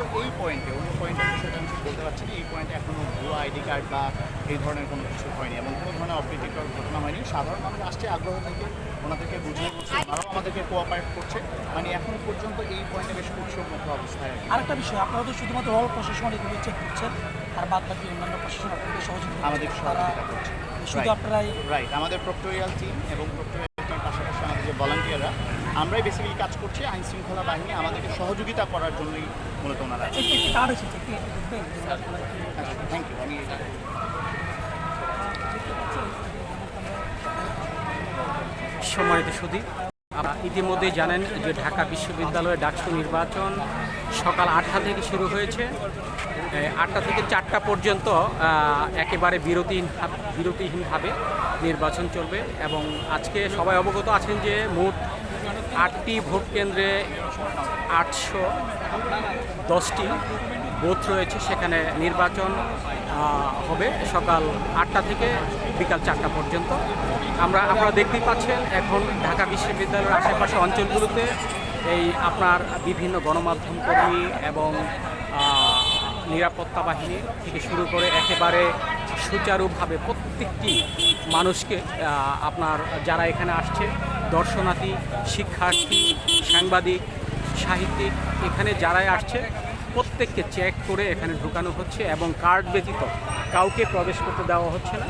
পর্যন্ত এই পয়েন্টে অন্য বিষয়টা আমি বলতে পারছি না এই পয়েন্টে এখনও ভুয়া আইডি কার্ড বা এই ধরনের কোনো কিছু হয়নি এবং কোনো ধরনের অপ্রীতিকর ঘটনা হয়নি সাধারণ মানুষ আসছে আগ্রহ থেকে ওনাদেরকে বুঝিয়ে বলছে ওনারাও আমাদেরকে কোঅপারেট করছে মানে এখনও পর্যন্ত এই পয়েন্টে বেশ উৎসব মতো অবস্থায়। আরেকটা বিষয় আপনারা তো শুধুমাত্র রল প্রশাসন এগুলো চেক করছেন আর বাদ বাকি অন্যান্য প্রশাসন আপনাদের সহযোগিতা আমাদের। সহযোগিতা করছে শুধু. আপনারাই রাইট আমাদের প্রক্টোরিয়াল টিম এবং প্রক্টোরিয়াল টিমের পাশাপাশি আমাদের যে ভলান্টিয়াররা আমরাই বেসিক্যালি কাজ করছি আইন শৃঙ্খলা বাহিনী আমাদেরকে সহযোগিতা করার জন্যই মূলত ওনারা একটি কার্ড এসেছে একটি দেখবেন থ্যাংক ইউ আমি সম্মানিত সুদী ইতিমধ্যেই জানেন যে ঢাকা বিশ্ববিদ্যালয়ে ডাকসু নির্বাচন সকাল আটটা থেকে শুরু হয়েছে। আটটা থেকে চারটা পর্যন্ত একেবারে বিরতিহীন বিরতিহীনভাবে নির্বাচন চলবে এবং আজকে সবাই অবগত আছেন যে মোট আটটি ভোট কেন্দ্রে আটশো দশটি বুথ রয়েছে, সেখানে নির্বাচন হবে সকাল আটটা থেকে বিকাল চারটা পর্যন্ত। আমরা, আপনারা দেখতেই পাচ্ছেন, এখন ঢাকা বিশ্ববিদ্যালয়ের আশেপাশে অঞ্চলগুলোতে এই আপনার বিভিন্ন গণমাধ্যম কর্মী এবং নিরাপত্তা বাহিনী থেকে শুরু করে একেবারে সুচারুভাবে প্রত্যেকটি মানুষকে আপনার যারা এখানে আসছে দর্শনার্থী, শিক্ষার্থী, সাংবাদিক, সাহিত্যিক এখানে যারাই আসছে, প্রত্যেককে চেক করে এখানে ঢুকানো হচ্ছে এবং কার্ড ব্যতীত কাউকে প্রবেশ করতে দেওয়া হচ্ছে না।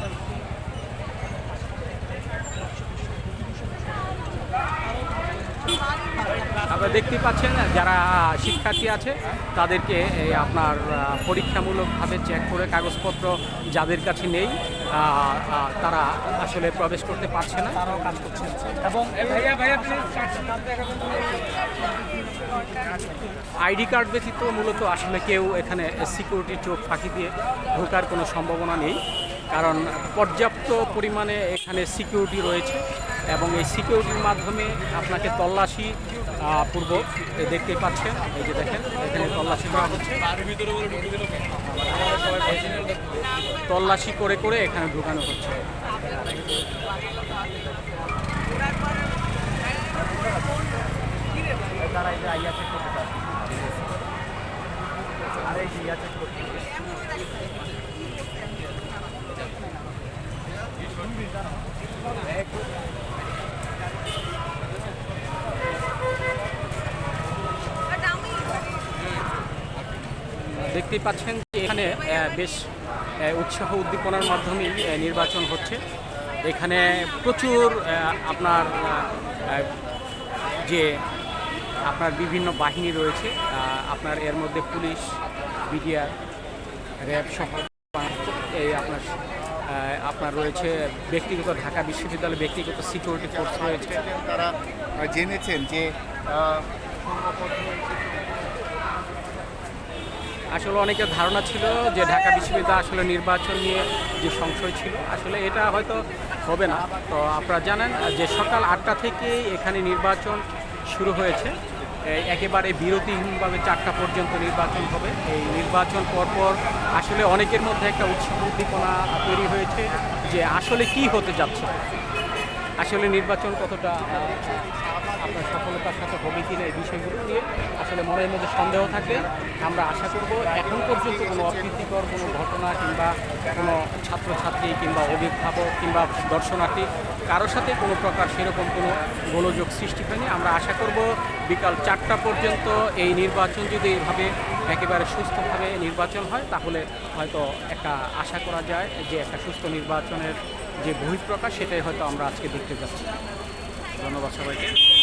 আপনারা দেখতেই পাচ্ছেন, যারা শিক্ষার্থী আছে, তাদেরকে আপনার পরীক্ষামূলকভাবে চেক করে কাগজপত্র যাদের কাছে নেই তারা আসলে প্রবেশ করতে পারছে না, তারাও কাজ করছেন এবং আইডি কার্ড ব্যতীত মূলত আসলে কেউ এখানে সিকিউরিটি চোখ ফাঁকি দিয়ে ঢোকার কোনো সম্ভাবনা নেই, কারণ পর্যাপ্ত পরিমাণে এখানে সিকিউরিটি রয়েছে। এবং এই সিকিউরিটির মাধ্যমে আপনাকে তল্লাশি পূর্ব দেখতে পাচ্ছেন। এই যে দেখেন, এখানে তল্লাশি করা হচ্ছে। তল্লাশি করে করে এখানে ঢুকানো হচ্ছে। পারে আর দেখতেই পাচ্ছেন যে এখানে বেশ উৎসাহ উদ্দীপনার মাধ্যমেই নির্বাচন হচ্ছে। এখানে প্রচুর আপনার যে আপনার বিভিন্ন বাহিনী রয়েছে আপনার এর মধ্যে পুলিশ, বিডিআর, র্যাব সহ এই আপনার আপনার রয়েছে ব্যক্তিগত ঢাকা বিশ্ববিদ্যালয়ে ব্যক্তিগত সিকিউরিটি ফোর্স রয়েছে। তারা জেনেছেন যে আসলে অনেকের ধারণা ছিল যে ঢাকা বিশ্ববিদ্যালয় আসলে নির্বাচন নিয়ে যে সংশয় ছিল, আসলে এটা হয়তো হবে না। তো আপনারা জানেন যে সকাল আটটা থেকে এখানে নির্বাচন শুরু হয়েছে। একেবারে বিরতিহীনভাবে চারটা পর্যন্ত নির্বাচন হবে। এই নির্বাচন পরপর আসলে অনেকের মধ্যে একটা উৎসাহ উদ্দীপনা তৈরি হয়েছে যে আসলে কি হতে যাচ্ছে। আসলে নির্বাচন কতটা আপনার সফলতার সাথে হবে কিনা এই বিষয়গুলো নিয়ে আসলে মনের মধ্যে সন্দেহ থাকে আমরা আশা করব এখন পর্যন্ত কোনো অপ্রীতিকর কোনো ঘটনা কিংবা কোনো ছাত্রছাত্রী কিংবা অভিভাবক কিংবা দর্শনার্থী কারোর সাথে কোনো প্রকার সেরকম কোনো গোলযোগ সৃষ্টি হয়নি। আমরা আশা করব বিকাল চারটা পর্যন্ত এই নির্বাচন যদি এইভাবে একেবারে সুস্থভাবে নির্বাচন হয়, তাহলে হয়তো একটা আশা করা যায় যে একটা সুস্থ নির্বাচনের যে বহিঃপ্রকাশ সেটাই হয়তো আমরা আজকে দেখতে যাচ্ছি। ধন্যবাদ সবাইকে।